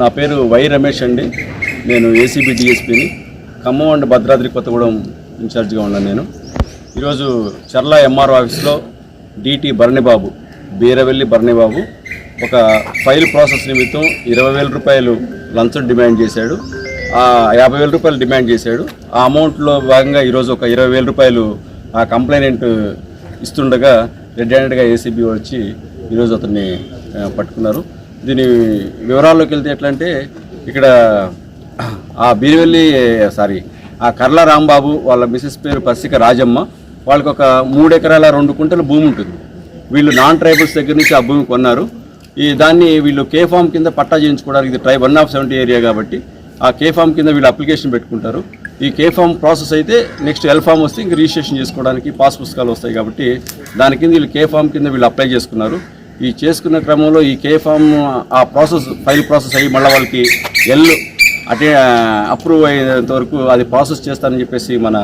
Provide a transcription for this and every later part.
నా పేరు వై రమేష్ అండి. నేను ఏసీబీ డిఎస్పీని ఖమ్మం అండ్ భద్రాద్రి కొత్తగూడెం ఇన్ఛార్జ్గా ఉన్నాను నేను. ఈరోజు చర్ల ఎంఆర్ఓ ఆఫీస్లో డిటి భరణిబాబు బీరవెల్లి భరణిబాబు ఒక ఫైల్ ప్రాసెస్ నిమిత్తం ఇరవై వేల రూపాయలు లంచం డిమాండ్ చేశాడు. ఆ యాభై వేల రూపాయలు డిమాండ్ చేశాడు. ఆ అమౌంట్లో భాగంగా ఈరోజు ఒక ఇరవై వేల రూపాయలు ఆ కంప్లైనెంట్ ఇస్తుండగా రెడ్ హ్యాండెడ్గా ఏసీబీ వచ్చి ఈరోజు అతన్ని పట్టుకున్నారు. దీని వివరాల్లోకి వెళ్తే ఎట్లా అంటే ఇక్కడ ఆ బీరివెల్లి సారీ ఆ కర్ల రాంబాబు వాళ్ళ మిసెస్ పేరు పసిక రాజమ్మ వాళ్ళకి ఒక మూడు ఎకరాల రెండు కుంటల భూమి ఉంటుంది. వీళ్ళు నాన్ ట్రైబల్స్ దగ్గర నుంచి ఆ భూమి కొన్నారు. ఈ దాన్ని వీళ్ళు కే ఫామ్ కింద పట్టా చేయించుకోవడానికి ఇది tribe one of seventy area కాబట్టి ఆ కే ఫామ్ కింద వీళ్ళు అప్లికేషన్ పెట్టుకుంటారు. ఈ కే ఫామ్ ప్రాసెస్ అయితే నెక్స్ట్ ఎల్ ఫామ్ వస్తే ఇంక రిజిస్ట్రేషన్ చేసుకోవడానికి పాస్ పుస్తకాలు వస్తాయి కాబట్టి దాని కింద వీళ్ళు కే ఫామ్ కింద వీళ్ళు అప్లై చేసుకున్నారు. ఈ చేసుకున్న క్రమంలో ఈ కే ఫామ్ ఆ ప్రాసెస్ ఫైల్ ప్రాసెస్ అయ్యి మళ్ళీ వాళ్ళకి ఎల్ అటే అప్రూవ్ అయ్యేంత వరకు అది ప్రాసెస్ చేస్తానని చెప్పేసి మన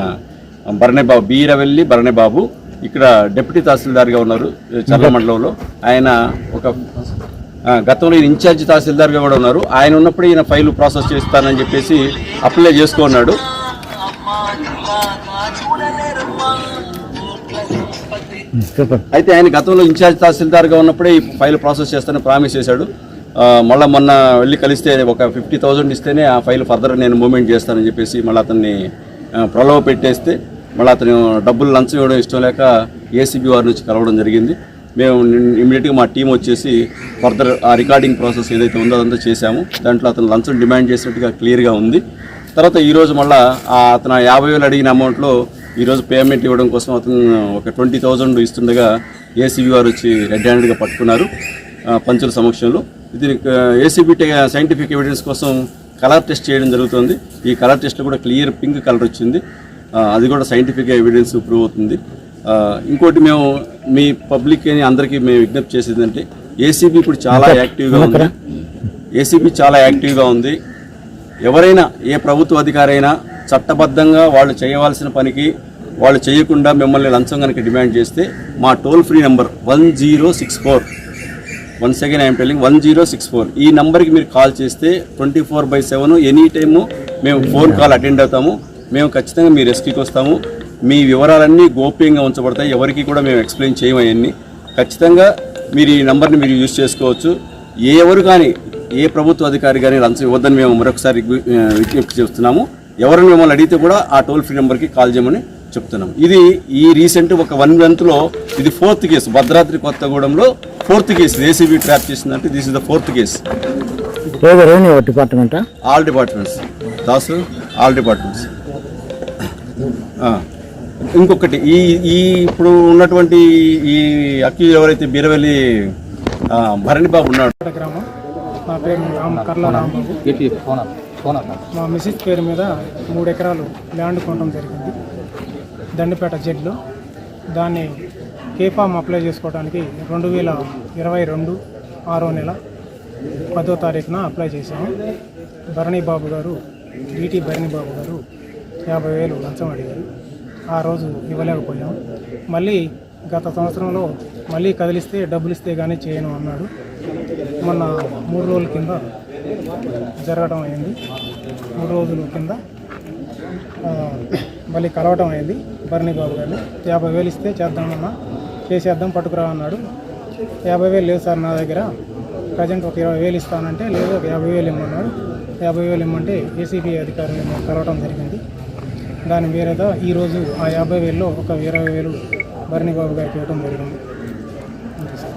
భరణిబాబు బీరవెల్లి భరణిబాబు ఇక్కడ డిప్యూటీ తహసీల్దార్గా ఉన్నారు చర్ల మండలంలో. ఆయన ఒక గతంలో ఈయన ఇన్ఛార్జ్ తహసీల్దార్గా కూడా ఉన్నారు. ఆయన ఉన్నప్పుడు ఈయన ఫైల్ ప్రాసెస్ చేస్తానని చెప్పేసి అప్లై చేసుకున్నాడు. అయితే ఆయన గతంలో ఇన్ఛార్జ్ తహసీల్దార్గా ఉన్నప్పుడే ఈ ఫైల్ ప్రాసెస్ చేస్తానని ప్రామిస్ చేశాడు. మళ్ళీ మొన్న వెళ్ళి కలిస్తే ఒక ఫిఫ్టీ థౌజండ్ ఇస్తేనే ఆ ఫైల్ ఫర్దర్ నేను మూమెంట్ చేస్తానని చెప్పేసి మళ్ళీ అతన్ని ప్రలోభ పెట్టేస్తే మళ్ళీ అతను డబ్బులు లంచం ఇవ్వడం ఇష్టం లేక ఏసీబీ వారి నుంచి కలవడం జరిగింది. మేము ఇమీడియట్గా మా టీం వచ్చేసి ఫర్దర్ ఆ రికార్డింగ్ ప్రాసెస్ ఏదైతే ఉందో అదంతా చేశాము. దాంట్లో అతను లంచం డిమాండ్ చేసినట్టుగా క్లియర్గా ఉంది. తర్వాత ఈరోజు మళ్ళీ అతను యాభై వేలు అడిగిన అమౌంట్లో ఈరోజు పేమెంట్ ఇవ్వడం కోసం అతను ఒక ట్వంటీ థౌజండ్ ఇస్తుండగా ఏసీబీ వారు వచ్చి రెడ్ హ్యాండెడ్గా పట్టుకున్నారు పంచుల సమక్షంలో. దీనికి ఏసీబీ సైంటిఫిక్ ఎవిడెన్స్ కోసం కలర్ టెస్ట్ చేయడం జరుగుతుంది. ఈ కలర్ టెస్ట్లో కూడా క్లియర్ పింక్ కలర్ వచ్చింది. అది కూడా సైంటిఫిక్ ఎవిడెన్స్ ప్రూవ్ అవుతుంది. ఇంకోటి మేము మీ పబ్లిక్ అని అందరికీ మేము విజ్ఞప్తి చేసేది అంటే ఏసీబీ ఇప్పుడు చాలా యాక్టివ్గా ఉంది. ఏసీబీ చాలా యాక్టివ్గా ఉంది. ఎవరైనా ఏ ప్రభుత్వ అధికారి అయినా చట్టబద్ధంగా వాళ్ళు చేయవలసిన పనికి వాళ్ళు చేయకుండా మిమ్మల్ని లంచం కనుక డిమాండ్ చేస్తే మా toll free number one zero six four. One second I'm telling one zero six four. ఈ నెంబర్కి మీరు కాల్ చేస్తే twenty four by seven any time మేము ఫోన్ కాల్ అటెండ్ అవుతాము. మేము ఖచ్చితంగా మీ రెస్క్యూకి వస్తాము. మీ వివరాలన్నీ గోప్యంగా ఉంచబడతాయి. ఎవరికి కూడా మేము ఎక్స్ప్లెయిన్ చేయము అవన్నీ. ఖచ్చితంగా మీరు ఈ నెంబర్ని మీరు యూజ్ చేసుకోవచ్చు. ఏ ఎవరు కానీ ఏ ప్రభుత్వ అధికారి కానీ లంచం ఇవ్వద్దని మేము మరొకసారి విజ్ఞప్తి చేస్తున్నాము. ఎవరిని మిమ్మల్ని అడిగితే కూడా ఆ టోల్ ఫ్రీ నెంబర్కి కాల్ చేయమని చెప్తున్నాం. ఇది ఈ రీసెంట్ ఒక వన్ మంత్లో ఇది ఫోర్త్ కేసు. భద్రాద్రి కొత్తగూడెంలో ఫోర్త్ కేసు. ఏసీబీ ట్రాప్ చేసిందంటే this is the fourth case revenue డిపార్ట్మెంటా? All departments దాసు ఆల్ డిపార్ట్మెంట్స్ ఆ, ఇంకొకటి ఈ ఈ ఇప్పుడు ఉన్నటువంటి ఈ అక్యూజ్ ఎవరైతే బీరవెల్లి ఆ, భరణి బాబు ఉన్నాడు గ్రామం. నా పేరు రామ్ కర్ల రాంబాబు మా మిసిస్ పేరు మీద మూడు ఎకరాలు ల్యాండ్ కొనడం జరిగింది. దండపేట జెడ్లో. దాన్ని కేఫామ్ అప్లై చేసుకోవడానికి రెండు వేల ఇరవై రెండు ఆరో నెల పదో తారీఖున అప్లై చేశాము. భరణి బాబు గారు డిటి భరణి బాబు గారు యాభై వేలు లంచం అడిగారు. ఆ రోజు ఇవ్వలేకపోయాం మళ్ళీ గత సంవత్సరంలో మళ్ళీ కదిలిస్తే డబ్బులు ఇస్తే కానీ చేయను అన్నాడు. మొన్న మూడు రోజుల కింద జరగడం అయింది. మూడు రోజుల కింద మళ్ళీ కలవటం అయింది భరణి బాబు గారిని. యాభై వేలు ఇస్తే చేద్దామన్నా చేసేద్దాం పట్టుకురా అన్నాడు. యాభై వేలు లేవు సార్ నా దగ్గర. ప్రజెంట్ ఒక ఇరవై వేలు ఇస్తానంటే లేదు ఒక యాభై వేలు ఇమ్మన్నాడు. యాభై వేలు ఇమ్మంటే ఏసీబీ అధికారులు కలవటం జరిగింది. దాని వేరేదో ఈరోజు ఆ యాభై వేల్లో ఒక ఇరవై వేలు భరణి బాబు గారికి ఇవ్వడం జరిగింది. సార్